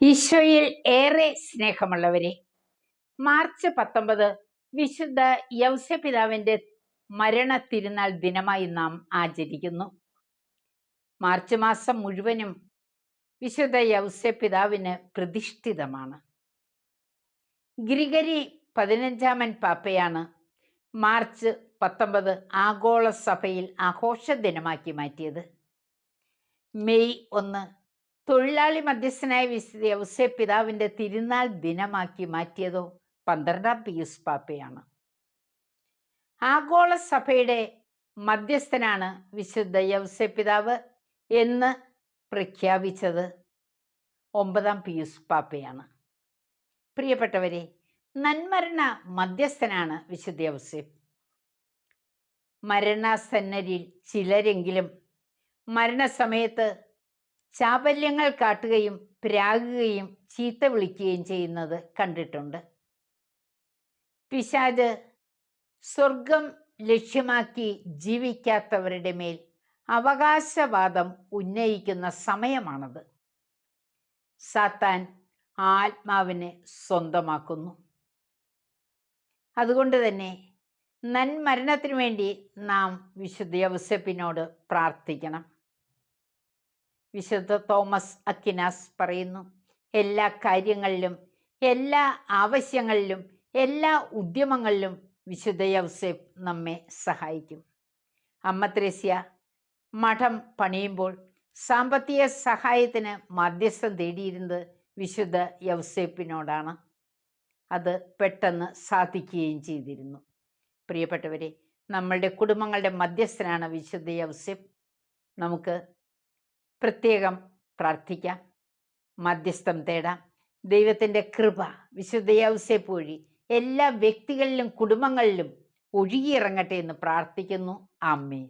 ഈശോയിൽ ഏറെ സ്നേഹമുള്ളവരെ മാർച്ച് പത്തൊമ്പത് വിശുദ്ധ യൗസ്യപിതാവിന്റെ മരണ തിരുനാൾ ദിനമായി നാം ആചരിക്കുന്നു. മാർച്ച് മാസം മുഴുവനും വിശുദ്ധ യൗസ്യപിതാവിന് പ്രതിഷ്ഠിതമാണ്. ഗ്രിഗരി പതിനഞ്ചാമൻ പാപ്പയാണ് മാർച്ച് പത്തൊമ്പത് ആഗോള സഭയിൽ ആഘോഷ ദിനമാക്കി മാറ്റിയത്. മെയ് ഒന്ന് തൊഴിലാളി മധ്യസ്ഥനായ വിശുദ്ധ യൗസെ പിതാവിന്റെ തിരുനാൾ ദിനമാക്കി മാറ്റിയതോ പന്ത്രണ്ടാം പിയൂസ് പാപ്പയാണ്. ആഗോള സഭയുടെ മധ്യസ്ഥനാണ് വിശുദ്ധ യൗസേ പിതാവ് എന്ന് പ്രഖ്യാപിച്ചത് ഒമ്പതാം പിയൂസ് പാപ്പയാണ്. പ്രിയപ്പെട്ടവരെ നന്മരണ മധ്യസ്ഥനാണ് വിശുദ്ധ യൗസേപ്പ് മരണസന്നരിൽ ചിലരെങ്കിലും മരണസമയത്ത് ചാപല്യങ്ങൾ കാട്ടുകയും പ്രാകുകയും ചീത്ത വിളിക്കുകയും ചെയ്യുന്നത് കണ്ടിട്ടുണ്ട്. പിശാജ് സ്വർഗം ലക്ഷ്യമാക്കി ജീവിക്കാത്തവരുടെ മേൽ അവകാശവാദം ഉന്നയിക്കുന്ന സമയമാണത്. സാത്താൻ ആത്മാവിനെ സ്വന്തമാക്കുന്നു. അതുകൊണ്ട് തന്നെ നന്മരണത്തിനു വേണ്ടി നാം വിശുദ്ധ യവസപ്പിനോട് പ്രാർത്ഥിക്കണം. വിശുദ്ധ തോമസ് അക്കിനാസ് പറയുന്നു. എല്ലാ കാര്യങ്ങളിലും എല്ലാ ആവശ്യങ്ങളിലും എല്ലാ ഉദ്യമങ്ങളിലും വിശുദ്ധ യൗസേഫ് നമ്മെ സഹായിക്കും. അമ്മ ത്രേസ്യ മഠം പണിയുമ്പോൾ സാമ്പത്തിക സഹായത്തിന് മധ്യസ്ഥം തേടിയിരുന്നത് വിശുദ്ധ യൗസേപ്പിനോടാണ് അത് പെട്ടെന്ന് സാധിക്കുകയും ചെയ്തിരുന്നു. പ്രിയപ്പെട്ടവരെ നമ്മളുടെ കുടുംബങ്ങളുടെ മധ്യസ്ഥനാണ് വിശുദ്ധ യൗസേപ്പ് നമുക്ക് പ്രത്യേകം പ്രാർത്ഥിക്കാം. മധ്യസ്ഥം തേടാം. ദൈവത്തിന്റെ കൃപ വിശുദ്ധ യൗസേപ്പ് എല്ലാ വ്യക്തികളിലും കുടുംബങ്ങളിലും ഒഴുകിയിറങ്ങട്ടെ എന്ന് പ്രാർത്ഥിക്കുന്നു. അമ്മേ